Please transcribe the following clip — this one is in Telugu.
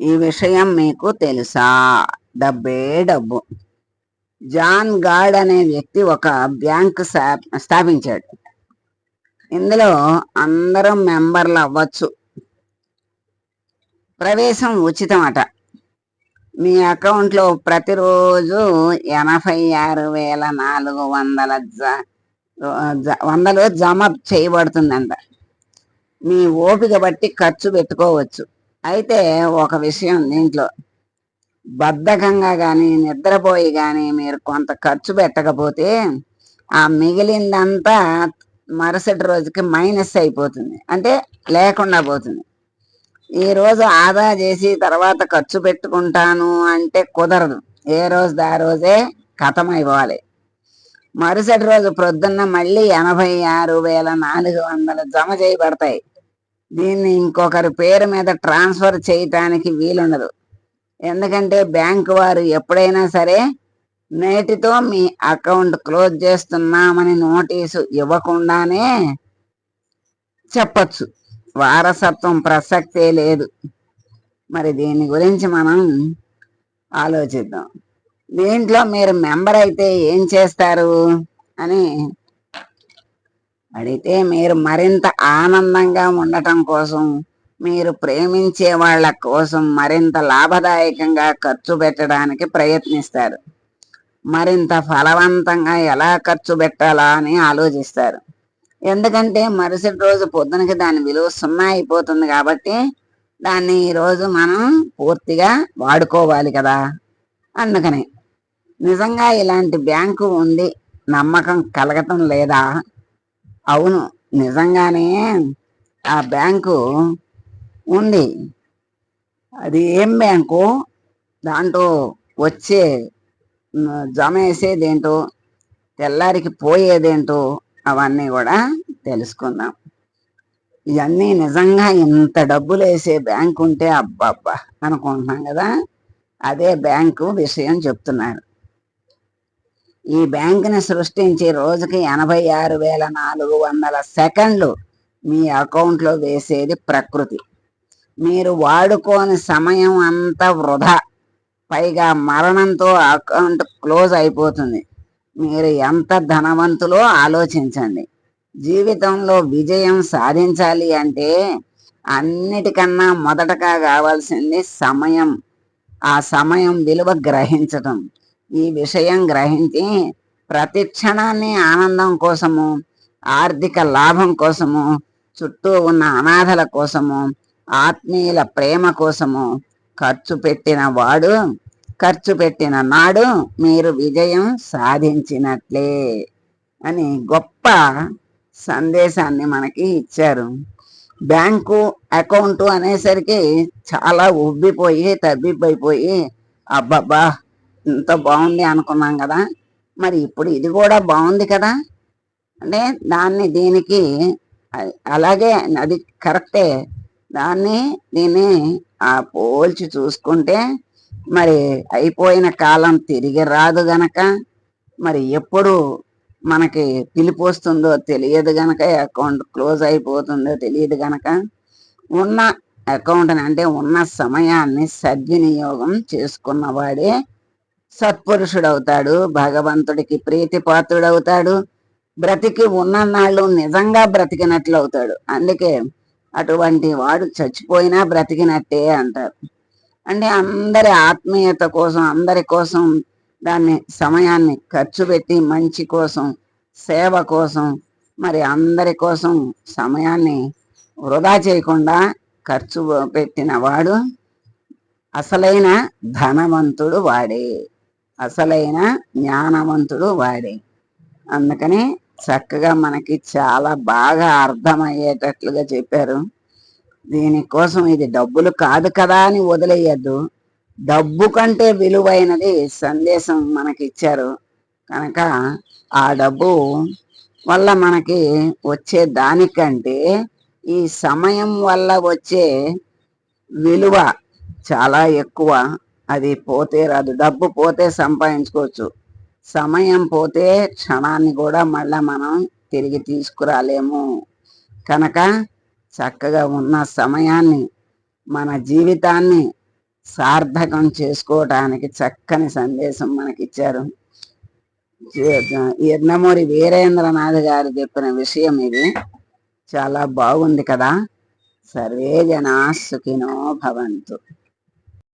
ఈ విషయం మీకు తెలుసా? డబ్బే డబ్బు. జాన్ గార్డ్ అనే వ్యక్తి ఒక బ్యాంక్ స్థాపించాడు. ఇందులో అందరం మెంబర్లు అవ్వచ్చు. ప్రవేశం ఉచితం అట మీ అకౌంట్లో ప్రతిరోజు ఎనభై ఆరు వేల నాలుగు వందల వందలు జమ చేయబడుతుందంట. మీ ఓపిక బట్టి ఖర్చు పెట్టుకోవచ్చు. అయితే ఒక విషయం దీంట్లో. బద్ధకంగా కానీ నిద్రపోయి కానీ మీరు కొంత ఖర్చు పెట్టకపోతే ఆ మిగిలిందంతా మరుసటి రోజుకి మైనస్ అయిపోతుంది. అంటే లేకుండా పోతుంది. ఈరోజు ఆదా చేసి తర్వాత ఖర్చు పెట్టుకుంటాను అంటే కుదరదు. ఏ రోజు ఆ రోజే ఖతం అయిపోవాలి మరుసటి రోజు ప్రొద్దున్న మళ్ళీ ఎనభై ఆరు వేల నాలుగు వందలు జమ చేయబడతాయి. దీన్ని ఇంకొకరి పేరు మీద ట్రాన్స్ఫర్ చేయటానికి వీలుండదు. ఎందుకంటే బ్యాంకు వారు ఎప్పుడైనా సరే నేటితో మీ అకౌంట్ క్లోజ్ చేస్తున్నామని నోటీసు ఇవ్వకుండానే చెప్పచ్చు. వారసత్వం ప్రసక్తే లేదు. మరి దీని గురించి మనం ఆలోచిద్దాం. దీంట్లో మీరు మెంబర్ అయితే ఏం చేస్తారు? అని అడిగితే మీరు మరింత ఆనందంగా ఉండటం కోసం మీరు ప్రేమించే వాళ్ళ కోసం మరింత లాభదాయకంగా ఖర్చు పెట్టడానికి ప్రయత్నిస్తారు. మరింత ఫలవంతంగా ఎలా ఖర్చు పెట్టాలా అని ఆలోచిస్తారు. ఎందుకంటే మరుసటి రోజు పొద్దునకి దాని విలువ సున్నా అయిపోతుంది కాబట్టి దాన్ని ఈరోజు మనం పూర్తిగా వాడుకోవాలి కదా అందుకని. నిజంగా ఇలాంటి బ్యాంకు ఉంది నమ్మకం కలగటం లేదా? అవును నిజంగానే ఆ బ్యాంకు ఉంది. అది ఏం బ్యాంకు? దాంట్లో వచ్చే జమ వేసేదేంటో తెల్లారికి పోయేదేంటో అవన్నీ కూడా తెలుసుకుందాం. ఇవన్నీ నిజంగా ఇంత డబ్బులు వేసే బ్యాంక్ ఉంటే అబ్బబ్బా అనుకుంటున్నాం కదా? అదే బ్యాంకు విషయం చెప్తున్నారు. ఈ బ్యాంకుని సృష్టించి రోజుకి ఎనభై ఆరు వేల నాలుగు వందల సెకండ్లు మీ అకౌంట్లో వేసేది ప్రకృతి. మీరు వాడుకోని సమయం అంతా వృధా. పైగా మరణంతో అకౌంట్ క్లోజ్ అయిపోతుంది. మీరు ఎంత ధనవంతులో ఆలోచించండి. జీవితంలో విజయం సాధించాలి అంటే అన్నిటికన్నా మొదటగా కావాల్సింది సమయం. ఆ సమయం విలువ గ్రహించటం. ఈ విషయం గ్రహించి ప్రతి క్షణాన్ని ఆనందం కోసము ఆర్థిక లాభం కోసము చుట్టూ ఉన్న అనాథల కోసము ఆత్మీయుల ప్రేమ కోసము ఖర్చు పెట్టిన వాడు ఖర్చు పెట్టిన నాడు మీరు విజయం సాధించినట్లే అని గొప్ప సందేశాన్ని మనకి ఇచ్చారు. బ్యాంకు అకౌంటు అనేసరికి చాలా ఉబ్బిపోయి తబ్బిబ్బైపోయి అబ్బబ్బా ఇంత బాగుంది అనుకున్నాం కదా మరి ఇప్పుడు ఇది కూడా బాగుంది కదా? అంటే దాన్ని దీనికి అలాగే అది కరెక్టే. దాన్ని దీన్ని ఆ పోల్చి చూసుకుంటే మరి అయిపోయిన కాలం తిరిగి రాదు గనక మరి ఎప్పుడు మనకి పిలిపి వస్తుందో తెలియదు గనక అకౌంట్ క్లోజ్ అయిపోతుందో తెలియదు గనక ఉన్న అకౌంట్ని అంటే ఉన్న సమయాన్ని సద్వినియోగం చేసుకున్నవాడే సత్పురుషుడు అవుతాడు భగవంతుడికి ప్రీతి పాత్రుడవుతాడు బ్రతికి ఉన్న నాళ్ళు నిజంగా బ్రతికినట్లు అవుతాడు అందుకే అటువంటి వాడు చచ్చిపోయినా బ్రతికినట్టే అంటారు. అంటే అందరి ఆత్మీయత కోసం అందరి కోసం దాన్ని సమయాన్ని ఖర్చు పెట్టి మంచి కోసం సేవ కోసం మరి అందరి కోసం సమయాన్ని వృధా చేయకుండా ఖర్చు పెట్టిన వాడు అసలైన ధనవంతుడు వాడే. అసలైన జ్ఞానవంతుడు వాడే. అందుకని చక్కగా మనకి చాలా బాగా అర్థమయ్యేటట్లుగా చెప్పారు. దీనికోసం ఇది డబ్బులు కాదు కదా అని వదిలేయద్దు. డబ్బు కంటే విలువైనది సందేశం మనకి ఇచ్చారు కనుక ఆ డబ్బు వల్ల మనకి వచ్చే దానికంటే ఈ సమయం వల్ల వచ్చే విలువ చాలా ఎక్కువ. అది పోతే రాదు. డబ్బు పోతే సంపాదించుకోవచ్చు. సమయం పోతే క్షణాన్ని కూడా మళ్ళీ మనం తిరిగి తీసుకురాలేము. కనుక చక్కగా ఉన్న సమయాన్ని మన జీవితాన్ని సార్థకం చేసుకోవటానికి చక్కని సందేశం మనకిచ్చారు. ఎర్నమూరి వీరేంద్రనాథ్ గారు చెప్పిన విషయం ఇది. చాలా బాగుంది కదా. సర్వే జనా సుఖినో భవంతు.